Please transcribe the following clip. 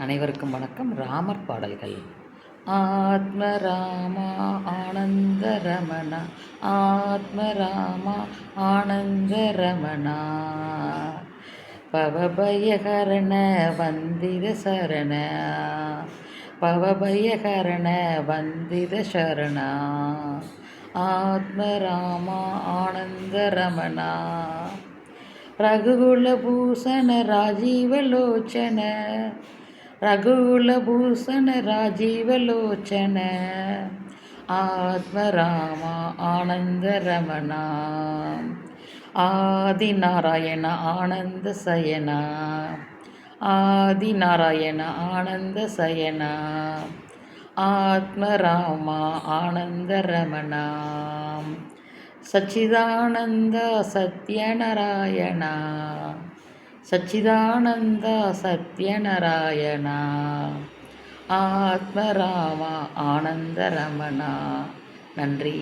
அனைவருக்கும் வணக்கம். ராமர் பாடல்கள். ஆத்ம ராமா ஆனந்த ரமணா ஆத்ம ராமா ஆனந்த ரமணா. பவபயகரண வந்தித சரண பவபயகரண வந்தித சரணா. ஆத்ம ராமா ஆனந்த ரமணா ரகுகுல பூஷண ராஜீவலோச்சன ரகுகுலபூஷண ராஜீவலோச்சன. ஆத்மராமா ஆனந்த ரமணா ஆதி நாராயண ஆனந்த சயனா ஆதி நாராயண ஆனந்த சயனா ஆத்மராமா ஆனந்த ரமணா சச்சிதானந்த சத்யநாராயணா. சச்சிதானந்தா சத்யநாராயணா ஆத்மராமா ஆனந்த ரமணா நன்றி.